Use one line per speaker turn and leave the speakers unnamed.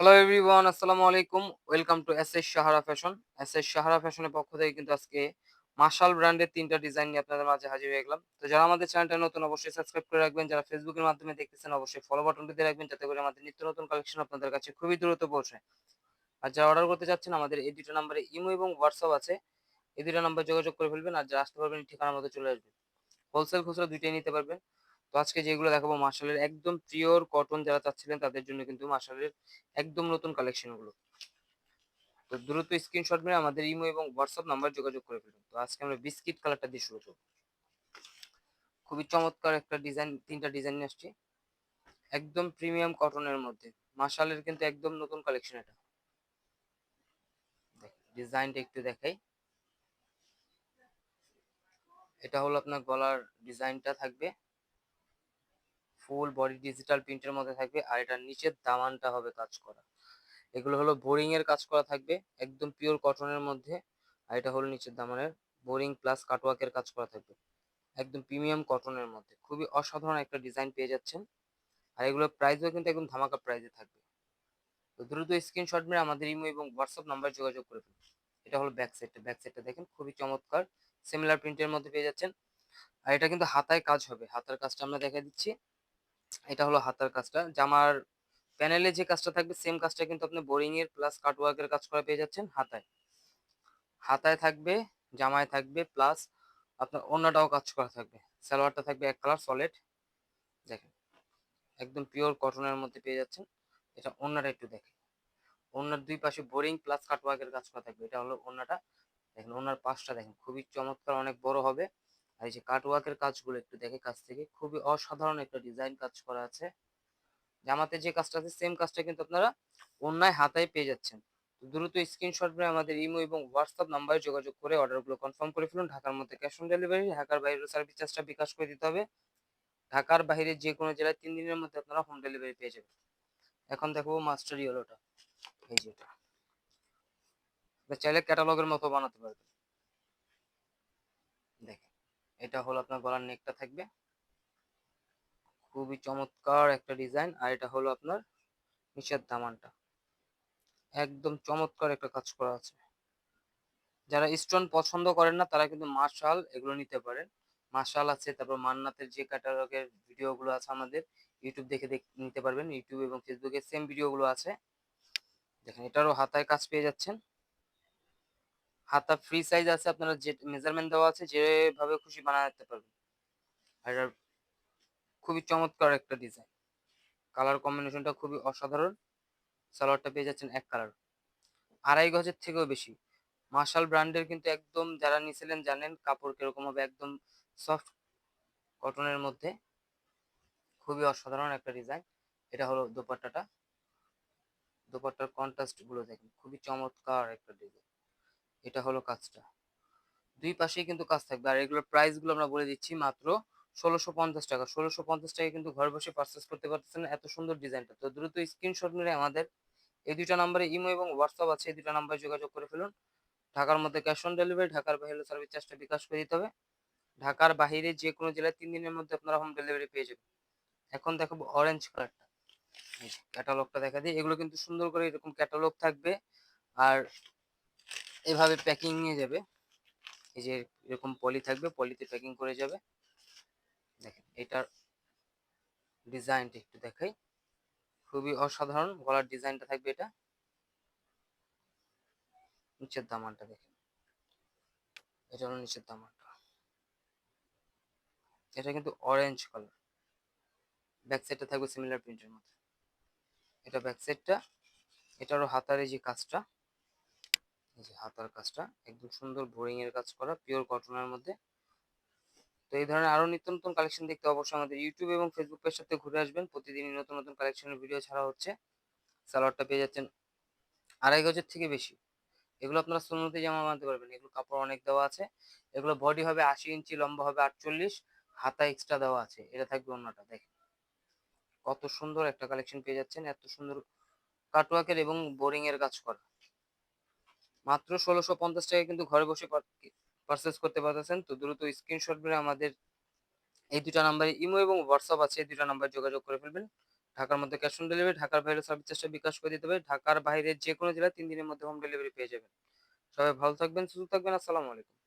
Hello everyone আসসালামু আলাইকুম। Welcome to S S Sahara Fashion S S Sahara ফ্যাশনের পক্ষ থেকে কিন্তু আজকে মার্শাল ব্র্যান্ডের তিনটা ডিজাইন নিয়ে আপনাদের মাঝে হাজির হয়ে গেলাম। তো যারা আমাদের চ্যানেলটা নতুন, অবশ্যই সাবস্ক্রাইব করে রাখবেন। যারা ফেসবুকের মাধ্যমে দেখতেছেন, অবশ্যই ফলো বাটনটি দিয়ে রাখবেন। যাতে করে আমাদের নিত্য নতুন কালেকশন আপনাদের কাছে খুবই দ্রুত পৌঁছায় আর যারা অর্ডার করতে চাচ্ছেন, আমাদের এই দুটো নাম্বারে ইমো এবং হোয়াটসঅ্যাপ আছে। এই দুটো নাম্বার যোগাযোগ করে ফেলবেন। আর যারা আসতে পারবেন, ঠিকানার মধ্যে চলে আসবেন। হোলসেল খুচরা দুইটাই নিতে পারবেন। তো আজকে যেগুলো দেখাবো মার্শালের একদম পিওর কটন যারা চাচ্ছিলেন তাদের জন্য কিন্তু মার্শালের একদম নতুন কালেকশনগুলো তো দ্রুত স্ক্রিনশট মেরে আমাদের ইমো এবং হোয়াটসঅ্যাপ নাম্বার যোগাযোগ করে ফেলুন। তো আজকে আমরা বিস্কিট কালারটা দিয়ে শুরু করব। খুবই চমৎকার একটা ডিজাইন তিনটা ডিজাইন নিয়ে আসছি। একদম প্রিমিয়াম কটনের মধ্যে। মার্শালের কিন্তু একদম নতুন কালেকশন এটা। ডিজাইনটা একটু দেখাই। এটা হলো আপনার গলার ডিজাইনটা থাকবে। ফুল বডি ডিজিটাল প্রিন্টের মধ্যে থাকবে আর এটার নিচের দামানটা হবে কাজ করা। এগুলো হলো বোরিং এর কাজ করা থাকবে, একদম পিওর কটনের মধ্যে, আর এটা হলো নিচের দামানের বোরিং প্লাস কাটওয়ার্কের কাজ করা থাকবে। একদম প্রিমিয়াম কটনের মধ্যে, খুবই অসাধারণ একটা ডিজাইন পেয়ে যাচ্ছেন। আর এগুলোর প্রাইসও কিন্তু একদম ধামাকা প্রাইসে থাকবে। তো দ্রুত স্ক্রিনশট মেরে আমাদের ইমো এবং হোয়াটসঅ্যাপ নাম্বার যোগাযোগ করে ফেলুন। এটা হলো ব্যাক সাইডটা ব্যাক সাইডটা দেখেন খুবই চমৎকার সিমিলার প্রিন্টের মধ্যে পেয়ে যাচ্ছেন। আর এটা কিন্তু হাতায় কাজ হবে, হাতার কাজটা আমরা দেখা দিচ্ছি। এটা হলো হাতার কাজটা। জামার প্যানেলে যে কাজটা থাকবে সেম কাজটা কিন্তু আপনি বোরিং এর প্লাস কাটওয়ার্কের কাজ করা পেয়ে যাচ্ছেন হাতায়। হাতায় থাকবে, জামায় থাকবে প্লাস আপনার অন্যটাও কাজ করা থাকবে। সালোয়ারটা থাকবে এক কালার সলিড দেখেন, একদম পিওর কটনের মধ্যে পেয়ে যাচ্ছেন। এটা অন্যটা একটু দেখেন। অন্যার দুই পাশে বোরিং প্লাস কাটওয়ার্কের কাজ করা থাকবে। এটা হলো অন্যটা দেখেন ওনার পাশটা দেখেন, খুবই চমৎকার, অনেক বড় হবে। আর এই যে কাটওয়ার্কের কাজগুলো একটু দেখে, কাছ থেকে খুবই অসাধারণ একটা ডিজাইন কাজ করা আছে। জামাতে যে কাজটা আছে সেম কাজটা কিন্তু আপনারা অন্যায় হাতায় পেয়ে যাচ্ছেন। দ্রুত স্ক্রিনশট করে আমাদের ইমো এবং হোয়াটসঅ্যাপ নাম্বারে যোগাযোগ করে অর্ডারগুলো কনফার্ম করে ফেলুন। ঢাকার মধ্যে ক্যাশ অন ডেলিভারি ঢাকার বাইরে সার্ভিস চার্জটা বিকাশ করে দিতে হবে। ঢাকার বাইরে যে কোনো জেলায় তিন দিনের মধ্যে আপনারা হোম ডেলিভারি পেয়ে যাবেন। এখন দেখব মাস্টার ইয়েলোটা এই যেটা চাইলে ক্যাটালগের মতো বানাতে পারবেন। দেখেন। এটা হলো আপনার গলার নেকটা থাকবে। খুবই চমৎকার একটা ডিজাইন আর এটা হলো আপনার নিচের দামানটা। একদম চমৎকার একটা কাজ করা আছে। যারা স্টোন পছন্দ করেন না, তারা কিন্তু মার্শাল এগুলো নিতে পারেন। মার্শাল আছে, তারপর মান্নাতের যে ক্যাটালগের ভিডিওগুলো আছে আমাদের ইউটিউব দেখে নিতে পারবেন। ইউটিউব এবং ফেসবুকে সেম ভিডিওগুলো আছে। দেখেন, এটারও হাতায় কাজ পেয়ে যাচ্ছেন। হাতা ফ্রি সাইজ আছে, আপনারা যে মেজারমেন্ট দেওয়া আছে, যেভাবে খুশি বানাতে পারবেন। আর খুবই চমৎকার একটা ডিজাইন কালার কম্বিনেশনটা খুবই অসাধারণ। সালোয়ারটা পেয়ে যাচ্ছেন এক কালার আড়াই গজের থেকেও বেশি। মার্শাল ব্র্যান্ডের কিন্তু একদম যারা নিয়েছিলেন জানেন, কাপড় কীরকম হবে, একদম সফট কটনের মধ্যে। খুবই অসাধারণ একটা ডিজাইন এটা হলো দোপাট্টাটা। দোপাট্টার কন্ট্রাস্টগুলো দেখেন, খুবই চমৎকার একটা ডিজাইন এটা হলো কাজটা। দুই পাশেই কিন্তু কাজ থাকবে। আর এগুলোর প্রাইসগুলো আমরা বলে দিচ্ছি মাত্র ষোলোশো পঞ্চাশ টাকা। ষোলোশো পঞ্চাশ টাকা কিন্তু ঘর বসে পারচেস করতে পারতেছেন এত সুন্দর ডিজাইনটা তো দ্রুত স্ক্রিনশট মেরে আমাদের এই দুইটা নাম্বারে ইমো এবং হোয়াটসঅ্যাপ আছে, এই দুইটা নাম্বারে যোগাযোগ করে ফেলুন। ঢাকার মধ্যে ক্যাশ অন ডেলিভারি ঢাকার বাইরে সার্ভিস চার্জটা বিকাশ করে দিতে হবে। ঢাকার বাহিরে যে কোনো জেলায় তিন দিনের মধ্যে আপনারা হোম ডেলিভারি পেয়ে যাবেন। এখন দেখাবো অরেঞ্জ কালারটা ক্যাটালগটা দেখা দিই। এগুলো কিন্তু সুন্দর করে এরকম ক্যাটালগ থাকবে। আর এভাবে প্যাকিং নিয়ে যাবে। এই যে এরকম পলি থাকবে পলিতে প্যাকিং করে যাবে। দেখেন, এটার ডিজাইনটা একটু দেখাই। খুবই অসাধারণ, গলার ডিজাইনটা থাকবে এটা। নিচের দামানটা দেখেন। এটা হলো নিচের দামানটা। এটা কিন্তু অরেঞ্জ কালার ব্যাক সাইডটা থাকবে সিমিলার প্রিন্টের মধ্যে। এটা ব্যাক সাইডটা এটারও হাতার যে কাজটা যে হাতার কাজটা, একদম সুন্দর বোরিং এর কাজ করা পিওর কটনের মধ্যে। তো এই ধরনের আরও নিত্য নতুন কালেকশন দেখতে অবশ্যই আমাদের ইউটিউব এবং ফেসবুক পেজ সাথে ঘুরে আসবেন। প্রতিদিনই নতুন নতুন কালেকশনের ভিডিও ছাড়া হচ্ছে। সালোয়ারটা পেয়ে যাচ্ছেন আড়াই গজের থেকে বেশি। এগুলো আপনারা সুন্নতি জামা বানাতে পারবেন। এগুলো কাপড় অনেক দেওয়া আছে। এগুলো বডি হবে আশি ইঞ্চি, লম্বা হবে আটচল্লিশ। হাতা এক্সট্রা দেওয়া আছে। এটা থাকবে অন্যটা, দেখেন। কত সুন্দর একটা কালেকশন পেয়ে যাচ্ছেন। এত সুন্দর কাটওয়ার্কের এবং বোরিং এর কাজ করা। মাত্র ষোলোশো পঞ্চাশ টাকায় কিন্তু ঘরে বসে পারচেস করতে পারতেছেন। তো দ্রুত স্ক্রিনশট মেরে আমাদের এই দুটা নাম্বারে ইমো এবং হোয়াটসঅ্যাপ আছে, এই দুটা নাম্বার যোগাযোগ করে ফেলবেন। ঢাকার মধ্যে ক্যাশ অন ডেলিভারি ঢাকার বাইরে সার্ভিস বিকাশ করে দিতে হবে। ঢাকার বাইরে যে কোনো জেলায় তিন দিনের মধ্যে হোম ডেলিভারি পেয়ে যাবেন। সবাই ভালো থাকবেন, সুস্থ থাকবেন, আসসালামু আলাইকুম।